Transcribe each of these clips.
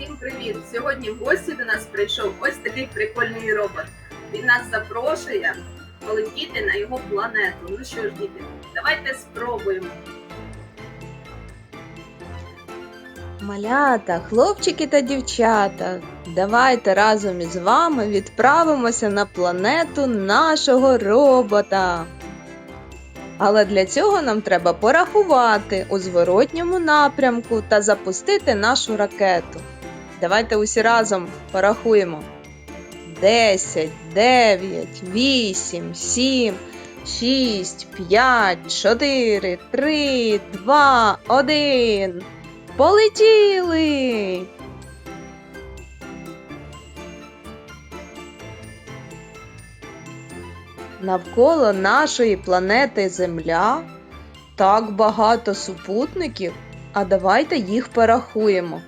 Всім привіт! Сьогодні в гості до нас прийшов ось такий прикольний робот. Він нас запрошує полетіти на його планету. Ну що ж, діти, давайте спробуємо. Малята, хлопчики та дівчата, давайте разом із вами відправимося на планету нашого робота. Але для цього нам треба порахувати у зворотньому напрямку та запустити нашу ракету. Давайте усі разом порахуємо. 10, 9, 8, 7, 6, 5, 4, 3, 2, 1. Полетіли! Навколо нашої планети Земля так багато супутників, а давайте їх порахуємо.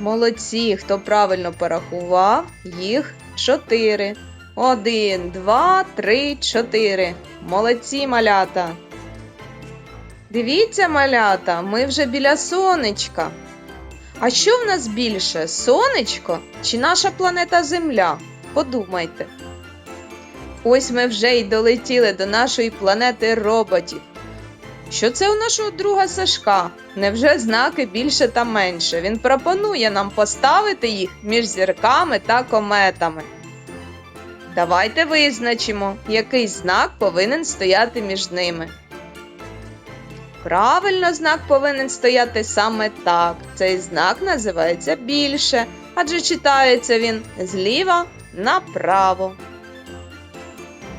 Молодці, хто правильно порахував, їх чотири. Один, два, три, чотири. Молодці, малята. Дивіться, малята, ми вже біля сонечка. А що в нас більше? Сонечко чи наша планета Земля? Подумайте. Ось ми вже й долетіли до нашої планети роботів. Що це у нашого друга Сашка? Невже знаки більше та менше? Він пропонує нам поставити їх між зірками та кометами. Давайте визначимо, який знак повинен стояти між ними. Правильно, знак повинен стояти саме так. Цей знак називається більше, адже читається він зліва направо.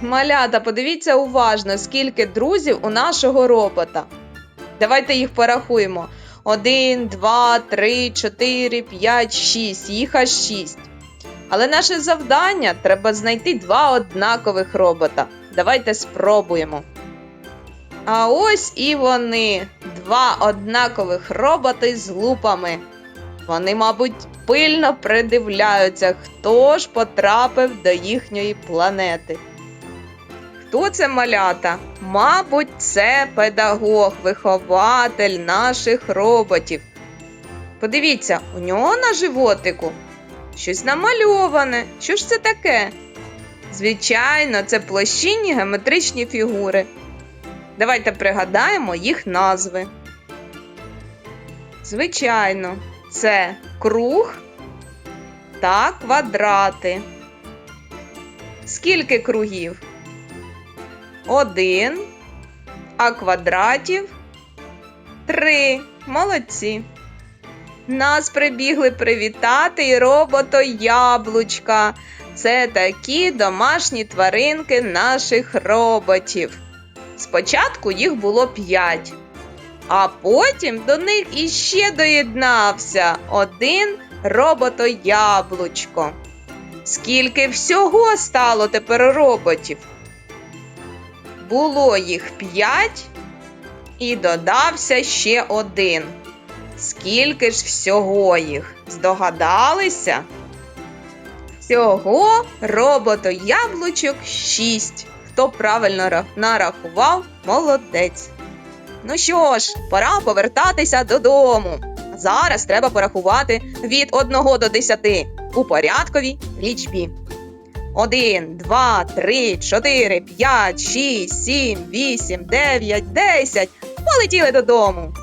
Малята, подивіться уважно, скільки друзів у нашого робота. Давайте їх порахуємо. 1, 2, 3, 4, 5, 6. Їх аж 6. Але наше завдання треба знайти два однакових робота. Давайте спробуємо. А ось і вони, два однакових роботи з лупами. Вони, мабуть, пильно придивляються, хто ж потрапив до їхньої планети. Хто це малята? Мабуть, це педагог, вихователь наших роботів. Подивіться, у нього на животику щось намальоване. Що ж це таке? Звичайно, це площинні геометричні фігури. Давайте пригадаємо їх назви. Звичайно, це круг та квадрати. Скільки кругів? Один. А квадратів три. Молодці. Нас прибігли привітати і робото яблучка. Це такі домашні тваринки наших роботів. Спочатку їх було п'ять, а потім до них іще доєднався один робото-яблучко. Скільки всього стало тепер роботів? Було їх п'ять і додався ще один. Скільки ж всього їх? Здогадалися? Всього робото-яблучок шість. Хто правильно нарахував, молодець. Ну що ж, пора повертатися додому. Зараз треба порахувати від 1 до 10 у порядковій лічбі. 1, 2, 3, 4, 5, 6, 7, 8, 9, 10. Полетіли додому.